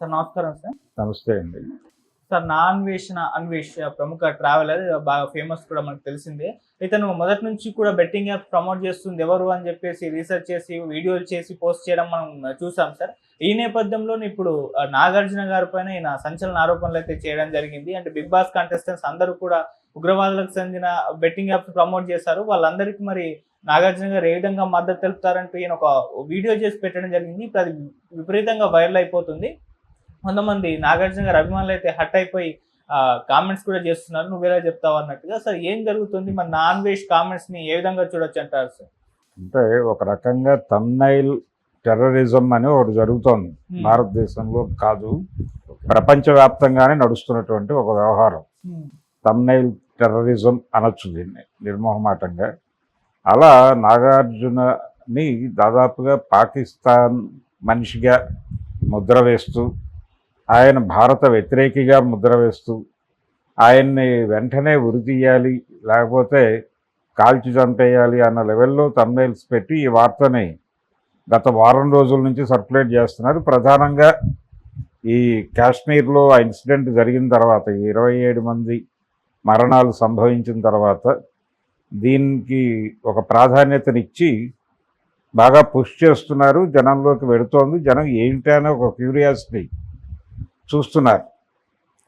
Sir నమస్కారం sir. నమస్తే అండి. సార్ నా అన్వేషణ అన్వేష్ ప్రముఖ ట్రావెలర్ బాగా ఫేమస్ కూడా మనకు తెలిసిందే. ఇతను మొదటి నుంచి కూడా బెట్టింగ్ యాప్ ప్రమోట్ చేస్తుంది ఎవరు అని చెప్పేసి రీసెర్చ్ చేసి వీడియోలు చేసి పోస్ట్ చేయడం మనం చూసాం సార్. ఈ నేపథ్యంలో ఇప్పుడు నాగార్జున గారి పైన ఈయన సంచలన ఆరోపణలు అయితే చేయడం జరిగింది. అంటే బిగ్ బాస్ కంటెస్టెంట్స్ అందరూ కూడా ఉగ్రవాదులకు చెందిన బెట్టింగ్ యాప్స్ ప్రమోట్ చేశారు. వాళ్ళందరికీ మరి నాగార్జున గారు ఏ విధంగా మద్దతు తెలుపుతారంటూ ఈయన ఒక వీడియో చేసి పెట్టడం జరిగింది. ఇప్పుడు అది విపరీతంగా వైరల్ అయిపోతుంది. కొంతమంది నాగార్జున గారి అభిమానులు అయితే హట్ అయిపోయి కామెంట్స్ కూడా చేస్తున్నారు. నువ్వు ఎలా చెప్తావు? అన్నట్టుగా. సార్ ఏం జరుగుతుంది? మన నాన్ వేష్ కామెంట్స్ని ఏ విధంగా చూడొచ్చు? అంటారు సార్. అంటే ఒక రకంగా తమ్నైల్ టెర్రరిజం అని ఒకటి జరుగుతోంది. భారతదేశంలో కాదు. ప్రపంచవ్యాప్తంగానే నడుస్తున్నటువంటి ఒక వ్యవహారం. తమ్నైల్ టెర్రరిజం అనొచ్చు దీన్ని నిర్మోహమాటంగా. అలా నాగార్జునని దాదాపుగా పాకిస్తాన్ మనిషిగా ముద్ర వేస్తూ ఆయన భారత వ్యతిరేకిగా ముద్ర వేస్తూ ఆయన్ని వెంటనే ఉరి తీయాలి లేకపోతే కాల్చి చంపేయాలి అన్న లెవెల్లో తమ్నైల్స్ పెట్టి ఈ వార్తని గత వారం రోజుల నుంచి సర్క్యులేట్ చేస్తున్నారు. ప్రధానంగా ఈ కాశ్మీర్లో ఆ ఇన్సిడెంట్ జరిగిన తర్వాత ఇరవై ఏడు మంది మరణాలు సంభవించిన తర్వాత దీనికి ఒక ప్రాధాన్యతనిచ్చి బాగా పుష్ చేస్తున్నారు. జనంలోకి వెడుతోంది జనం ఏంటనే ఒక క్యూరియాసిటీ చూస్తున్నారు.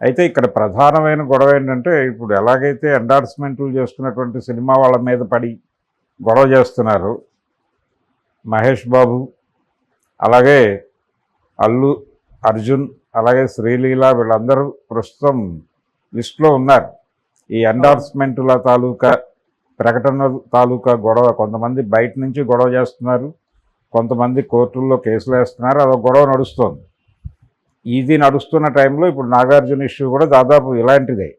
అయితే ఇక్కడ ప్రధానమైన గొడవ ఏంటంటే ఇప్పుడు ఎలాగైతే ఎండార్స్మెంట్లు చేస్తున్నటువంటి సినిమా వాళ్ళ మీద పడి గొడవ చేస్తున్నారు మహేష్ బాబు అలాగే అల్లు అర్జున్ అలాగే శ్రీలీల వీళ్ళందరూ ప్రస్తుతం లిస్టులో ఉన్నారు. ఈ ఎండార్స్మెంట్ల తాలూకా ప్రకటన తాలూకా గొడవ కొంతమంది బయట నుంచి గొడవ చేస్తున్నారు కొంతమంది కోర్టుల్లో కేసులు వేస్తున్నారు అదొక గొడవ నడుస్తోంది. ఇది నడుస్తున్న టైంలో ఇప్పుడు నాగార్జున ఇష్యూ కూడా దాదాపు ఇలాంటిదే.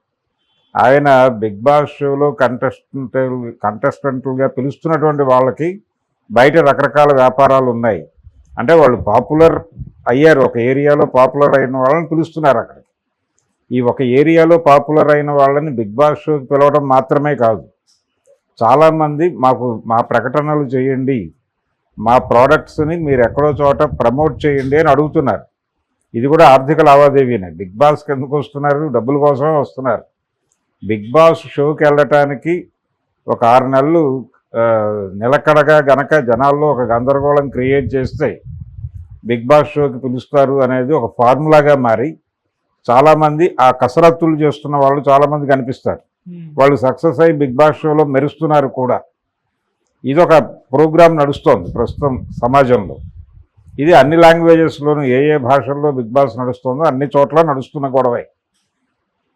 ఆయన బిగ్ బాస్ షోలో కంటెస్టెంట్ కంటెస్టెంట్లుగా పిలుస్తున్నటువంటి వాళ్ళకి బయట రకరకాల వ్యాపారాలు ఉన్నాయి. అంటే వాళ్ళు పాపులర్ అయ్యారు. ఒక ఏరియాలో పాపులర్ అయిన వాళ్ళని పిలుస్తున్నారు అక్కడ. ఈ ఒక ఏరియాలో పాపులర్ అయిన వాళ్ళని బిగ్ బాస్ షోకి పిలవడం మాత్రమే కాదు. చాలామంది మాకు మా ప్రకటనలు చేయండి. మా ప్రోడక్ట్స్ని మీరు ఎక్కడో చోట ప్రమోట్ చేయండి అని అడుగుతున్నారు. ఇది కూడా ఆర్థిక లావాదేవీనే. బిగ్ బాస్కి ఎందుకు వస్తున్నారు డబ్బుల కోసమే వస్తున్నారు. బిగ్ బాస్ షోకి వెళ్ళటానికి ఒక ఆరు నెలలు నిలకడగా గనక జనాల్లో ఒక గందరగోళం క్రియేట్ చేస్తే బిగ్ బాస్ షోకి పిలుస్తారు అనేది ఒక ఫార్ములాగా మారి చాలామంది ఆ కసరత్తులు చేస్తున్న వాళ్ళు చాలామంది కనిపిస్తారు. వాళ్ళు సక్సెస్ అయ్యి బిగ్ బాస్ షోలో మెరుస్తున్నారు కూడా. ఇది ఒక ప్రోగ్రాం నడుస్తోంది ప్రస్తుతం సమాజంలో. ఇది అన్ని లాంగ్వేజెస్లోనూ ఏ ఏ భాషల్లో బిగ్ బాస్ నడుస్తుందో అన్ని చోట్ల నడుస్తున్న గొడవే.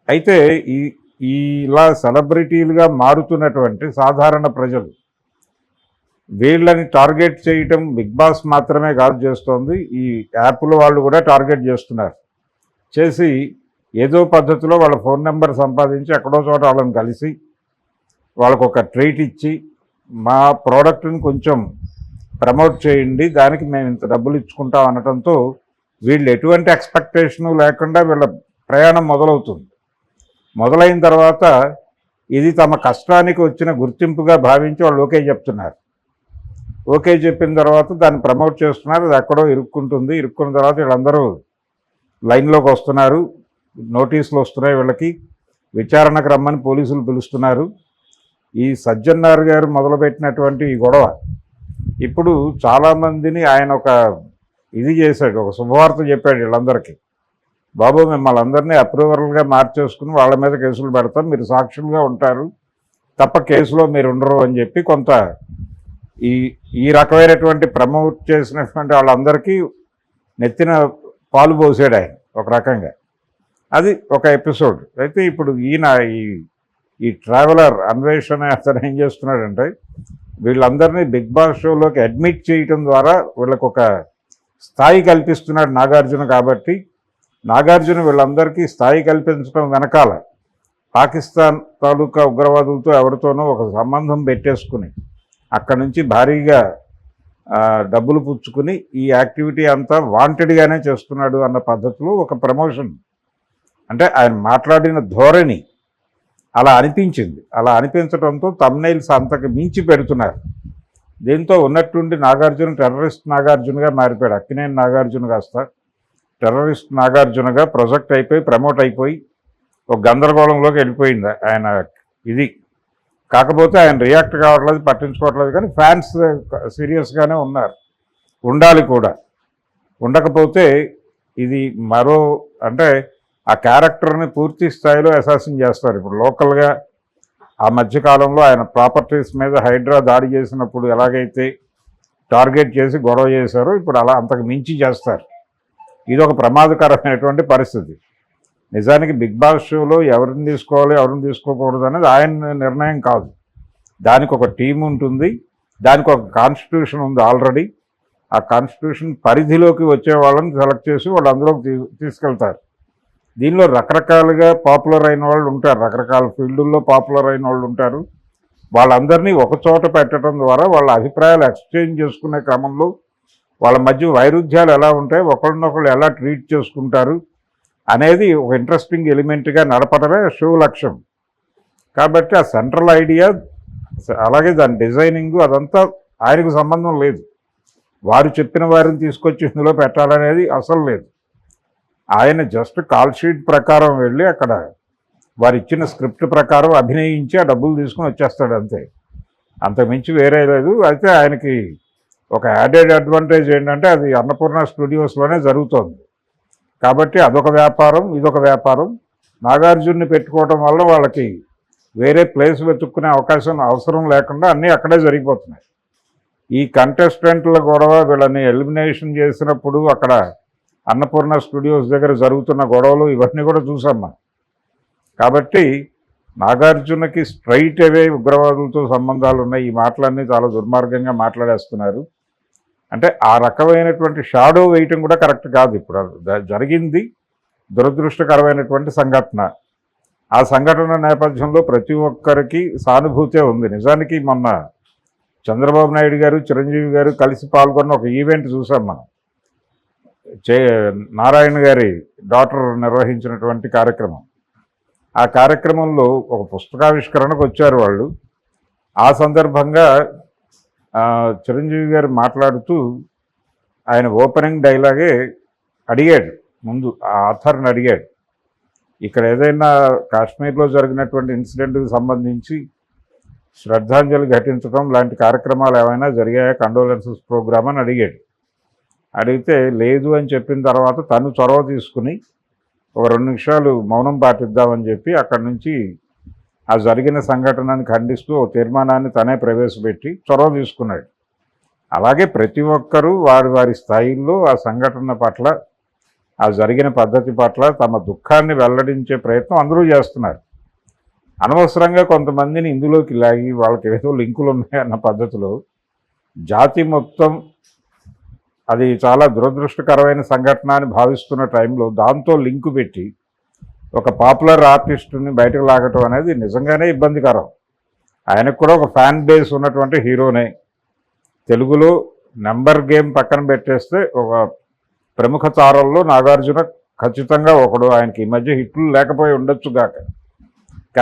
అయితే ఈ ఇలా సెలబ్రిటీలుగా మారుతున్నటువంటి సాధారణ ప్రజలు వీళ్ళని టార్గెట్ చేయటం బిగ్ బాస్ మాత్రమే కాదు చేస్తోంది. ఈ యాప్ల వాళ్ళు కూడా టార్గెట్ చేస్తున్నారు. చేసి ఏదో పద్ధతిలో వాళ్ళ ఫోన్ నెంబర్ సంపాదించి ఎక్కడో చోట వాళ్ళని కలిసి వాళ్ళకు ఒక ట్రీట్ ఇచ్చి మా ప్రోడక్ట్ని కొంచెం ప్రమోట్ చేయండి దానికి మేము ఇంత డబ్బులు ఇచ్చుకుంటాం అనడంతో వీళ్ళు ఎటువంటి ఎక్స్పెక్టేషను లేకుండా వీళ్ళ ప్రయాణం మొదలవుతుంది. మొదలైన తర్వాత ఇది తమ కష్టానికి వచ్చిన గుర్తింపుగా భావించి వాళ్ళు ఓకే చెప్తున్నారు. ఓకే చెప్పిన తర్వాత దాన్ని ప్రమోట్ చేస్తున్నారు అది ఎక్కడో ఇరుక్కుంటుంది. ఇరుక్కున్న తర్వాత వీళ్ళందరూ లైన్లోకి వస్తున్నారు. నోటీసులు వస్తున్నాయి వీళ్ళకి. విచారణకు రమ్మని పోలీసులు పిలుస్తున్నారు. ఈ సజ్జన్నార్ గారు మొదలుపెట్టినటువంటి ఈ గొడవ ఇప్పుడు చాలామందిని ఆయన ఒక ఇది చేశాడు ఒక శుభవార్త చెప్పాడు వీళ్ళందరికీ. బాబు మిమ్మల్ని అందరినీ అప్రూవర్లుగా మార్చేసుకుని వాళ్ళ మీద కేసులు పెడతాం మీరు సాక్షులుగా ఉంటారు తప్ప కేసులో మీరు ఉండరు అని చెప్పి కొంత ఈ ఈ రకమైనటువంటి ప్రమోట్ చేసినటువంటి వాళ్ళందరికీ నెత్తిన పాలు పోసాడు ఆయన ఒక రకంగా. అది ఒక ఎపిసోడ్. అయితే ఇప్పుడు ఈయన ఈ ఈ ట్రావెలర్ అన్వేషణ అతను ఏం చేస్తున్నాడంటే వీళ్ళందరినీ బిగ్ బాస్ షోలోకి అడ్మిట్ చేయటం ద్వారా వీళ్ళకు ఒక స్థాయి కల్పిస్తున్నాడు నాగార్జున కాబట్టి నాగార్జున వీళ్ళందరికీ స్థాయి కల్పించడం వెనకాల పాకిస్తాన్ తాలూకా ఉగ్రవాదులతో ఎవరితోనో ఒక సంబంధం పెట్టేసుకుని అక్కడి నుంచి భారీగా డబ్బులు పుచ్చుకుని ఈ యాక్టివిటీ అంతా వాంటెడ్గానే చేస్తున్నాడు అన్న పద్ధతిలో ఒక ప్రమోషన్. అంటే ఆయన మాట్లాడిన ధోరణి అలా అనిపించింది. అలా అనిపించడంతో తమ్నైల్స్ అంతకు మించి పెడుతున్నారు. దీంతో ఉన్నట్టుండి నాగార్జున టెర్రరిస్ట్ నాగార్జునగా మారిపోయాడు. అక్కినేని నాగార్జున కాస్త టెర్రరిస్ట్ నాగార్జునగా ప్రొజెక్ట్ అయిపోయి ప్రమోట్ అయిపోయి ఒక గందరగోళంలోకి వెళ్ళిపోయింది ఆయన ఇది. కాకపోతే ఆయన రియాక్ట్ కావట్లేదు పట్టించుకోవట్లేదు కానీ ఫ్యాన్స్ సీరియస్గానే ఉన్నారు. ఉండాలి కూడా. ఉండకపోతే ఇది మరో అంటే ఆ క్యారెక్టర్ని పూర్తి స్థాయిలో అసాసిన్ చేస్తారు. ఇప్పుడు లోకల్గా ఆ మధ్యకాలంలో ఆయన ప్రాపర్టీస్ మీద హైడ్రా దాడి చేసినప్పుడు ఎలాగైతే టార్గెట్ చేసి గొడవ చేశారో ఇప్పుడు అలా అంతకు మించి చేస్తారు. ఇది ఒక ప్రమాదకరమైనటువంటి పరిస్థితి. నిజానికి బిగ్ బాస్ షోలో ఎవరిని తీసుకోవాలి ఎవరిని తీసుకోకూడదు అనేది ఆయన నిర్ణయం కాదు. దానికి ఒక టీం ఉంటుంది దానికి ఒక కాన్స్టిట్యూషన్ ఉంది ఆల్రెడీ ఆ కాన్స్టిట్యూషన్ పరిధిలోకి వచ్చే వాళ్ళని సెలెక్ట్ చేసి వాళ్ళు అందులోకి తీ- తీసుకెళ్తారు. దీనిలో రకరకాలుగా పాపులర్ అయిన వాళ్ళు ఉంటారు. రకరకాల ఫీల్డుల్లో పాపులర్ అయిన వాళ్ళు ఉంటారు. వాళ్ళందరినీ ఒక చోట పెట్టడం ద్వారా వాళ్ళ అభిప్రాయాలు ఎక్స్చేంజ్ చేసుకునే క్రమంలో వాళ్ళ మధ్య వైరుధ్యాలు ఎలా ఉంటాయి ఒకరినొకరు ఎలా ట్రీట్ చేసుకుంటారు అనేది ఒక ఇంట్రెస్టింగ్ ఎలిమెంట్గా నడపడమే షో లక్ష్యం. కాబట్టి ఆ సెంట్రల్ ఐడియా అలాగే దాని డిజైనింగ్ అదంతా ఆయనకు సంబంధం లేదు. వారు చెప్పిన వారిని తీసుకొచ్చి ఇందులో పెట్టాలనేది అసలు లేదు. ఆయన జస్ట్ కాల్ షీట్ ప్రకారం వెళ్ళి అక్కడ వారు ఇచ్చిన స్క్రిప్ట్ ప్రకారం అభినయించి ఆ డబ్బులు తీసుకుని వచ్చేస్తాడు అంతే. అంతకుమించి వేరే లేదు. అయితే ఆయనకి ఒక యాడెడ్ అడ్వాంటేజ్ ఏంటంటే అది అన్నపూర్ణ స్టూడియోస్లోనే జరుగుతోంది. కాబట్టి అదొక వ్యాపారం ఇదొక వ్యాపారం. నాగార్జున్ని పెట్టుకోవడం వల్ల వాళ్ళకి వేరే ప్లేస్ వెతుక్కునే అవకాశం అవసరం లేకుండా అన్నీ అక్కడే జరిగిపోతున్నాయి. ఈ కంటెస్టెంట్ల గొడవ వీళ్ళని ఎలిమినేషన్ చేసినప్పుడు అక్కడ అన్నపూర్ణ స్టూడియోస్ దగ్గర జరుగుతున్న గొడవలు ఇవన్నీ కూడా చూసాం మనం కాబట్టి నాగార్జునకి స్ట్రైట్ అవే ఉగ్రవాదులతో సంబంధాలు ఉన్నాయి. ఈ మాటలన్నీ చాలా దుర్మార్గంగా మాట్లాడేస్తున్నారు. అంటే ఆ రకమైనటువంటి షాడో వేయటం కూడా కరెక్ట్ కాదు ఇప్పుడు. జరిగింది దురదృష్టకరమైనటువంటి సంఘటన. ఆ సంఘటన నేపథ్యంలో ప్రతి ఒక్కరికి సానుభూతే ఉంది. నిజానికి మొన్న చంద్రబాబు నాయుడు గారు చిరంజీవి గారు కలిసి పాల్గొన్న ఒక ఈవెంట్ చూసాం మనం. చే నారాయణ గారి డాక్టర్ నిర్వహించినటువంటి కార్యక్రమం. ఆ కార్యక్రమంలో ఒక పుస్తకావిష్కరణకు వచ్చారు వాళ్ళు. ఆ సందర్భంగా చిరంజీవి గారు మాట్లాడుతూ ఆయన ఓపెనింగ్ డైలాగే అడిగాడు. ముందు ఆ ఆథర్ని అడిగాడు. ఇక్కడ ఏదైనా కాశ్మీర్లో జరిగినటువంటి ఇన్సిడెంట్కి సంబంధించి శ్రద్ధాంజలి ఘటించడం లాంటి కార్యక్రమాలు ఏమైనా జరిగాయా? కండోలెన్సెస్ ప్రోగ్రామ్ అని అడిగాడు. అడిగితే లేదు అని చెప్పిన తర్వాత తను చొరవ తీసుకుని ఒక రెండు నిమిషాలు మౌనం పాటిద్దామని చెప్పి అక్కడి నుంచి ఆ జరిగిన సంఘటనని ఖండిస్తూ ఓ తీర్మానాన్ని తనే ప్రవేశపెట్టి చొరవ తీసుకున్నాడు. అలాగే ప్రతి ఒక్కరూ వారి వారి స్థాయిల్లో ఆ సంఘటన పట్ల ఆ జరిగిన పద్ధతి పట్ల తమ దుఃఖాన్ని వెల్లడించే ప్రయత్నం అందరూ చేస్తున్నారు. అనవసరంగా కొంతమందిని ఇందులోకి లాగి వాళ్ళకి ఏదో లింకులు ఉన్నాయన్న పద్ధతిలో జాతి మొత్తం అది చాలా దురదృష్టకరమైన సంఘటన అని భావిస్తున్న టైంలో దాంతో లింకు పెట్టి ఒక పాపులర్ ఆర్టిస్టుని బయటకు లాగటం అనేది నిజంగానే ఇబ్బందికరం. ఆయనకు కూడా ఒక ఫ్యాన్ బేస్ ఉన్నటువంటి హీరోనే. తెలుగులో నెంబర్ గేమ్ పక్కన పెట్టేస్తే ఒక ప్రముఖ తారల్లో నాగార్జున ఖచ్చితంగా ఒకడు ఆయనకి ఈ మధ్య హిట్లు లేకపోయి ఉండొచ్చు గాక.